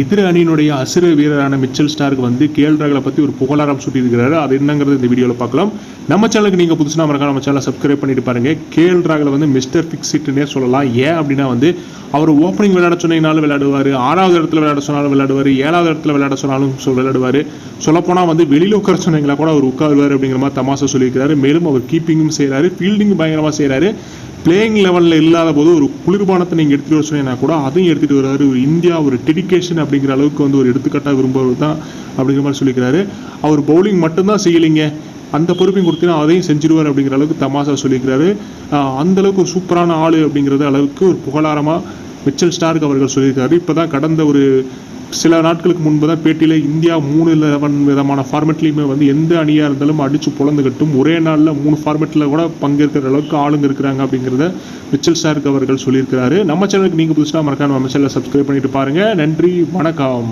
எதிர அணியினுடைய அசுர வீரரான மிச்சல் ஸ்டாருக்கு வந்து கேஎல் ராகுலை பற்றி ஒரு புகழாரம் சுட்டியிருக்கிறாரு. அது என்னங்கிறது இந்த வீடியோவில் பார்க்கலாம். நம்ம சேனலுக்கு நீங்கள் புதுசுனா மறக்காம நம்ம சேனலை சப்ஸ்கிரைப் பண்ணிட்டு பாருங்க. கேஎல் ராகுல வந்து மிஸ்டர் ஃபிக்ஸிட்னே சொல்லலாம். ஏன் அப்படின்னா வந்து அவர் ஓப்பனிங் விளையாட சொன்னீங்கனாலும் விளையாடுவார். ஆறாவது இடத்துல விளையாட சொன்னாலும் விளையாடுவார். ஏழாவது இடத்துல விளையாட சொன்னாலும் சொல் விளையாடுவார். சொல்லப்போனால் வந்து வெளியில் உட்கார சொன்னீங்களா கூட அவர் உட்காருவார் அப்படிங்கிற மாதிரி தமாசை சொல்லியிருக்கிறாரு. மேலும் அவர் கீப்பிங்கும் செய்கிறாரு ஃபீல்டிங் பயங்கரமாக செய்கிறாரு பிளேயிங் லெவலில் இல்லாத போது ஒரு குளிர்பானத்தை நீங்கள் எடுத்துகிட்டு வர சொன்னீங்கன்னா கூட அதையும் எடுத்துகிட்டு வர்றாரு. ஒரு இந்தியா ஒரு டெடிகேஷன் அப்படிங்கிற அளவுக்கு வந்து ஒரு எடுத்துக்காட்டாக விரும்புவது தான் அப்படிங்கிற மாதிரி சொல்லிக்கிறாரு. அவர் பவுலிங் மட்டும்தான் செய்யலைங்க. அந்த பொறுப்பையும் கொடுத்தீங்கன்னா அதையும் செஞ்சிருவார் அப்படிங்கிற அளவுக்கு தமாஷா சொல்லியிருக்கிறாரு அந்த அளவுக்கு ஒரு சூப்பரான ஆள் அப்படிங்கிறது அளவுக்கு ஒரு புகழாரமாக மிச்சல் ஸ்டார்க் அவர்கள் சொல்லியிருக்காரு. இப்போ தான் கடந்த ஒரு சில நாட்களுக்கு முன்பு தான் பேட்டியில் இந்தியா மூணு லெவன் விதமான ஃபார்மெட்லேயுமே வந்து எந்த அணியாக இருந்தாலும் அடித்து புலந்துகட்டும். ஒரே நாளில் மூணு ஃபார்மெட்டில் கூட பங்கேற்கிற அளவுக்கு ஆளுங்க இருக்கிறாங்க அப்படிங்கிறத மிச்சல் ஸ்டார்க் அவர்கள் சொல்லியிருக்கிறாரு. நம்ம சேனலுக்கு நீங்கள் புதுசாக மறக்காம நம்ம சேனலை சப்ஸ்கிரைப் பண்ணிட்டு பாருங்கள் நன்றி வணக்கம்.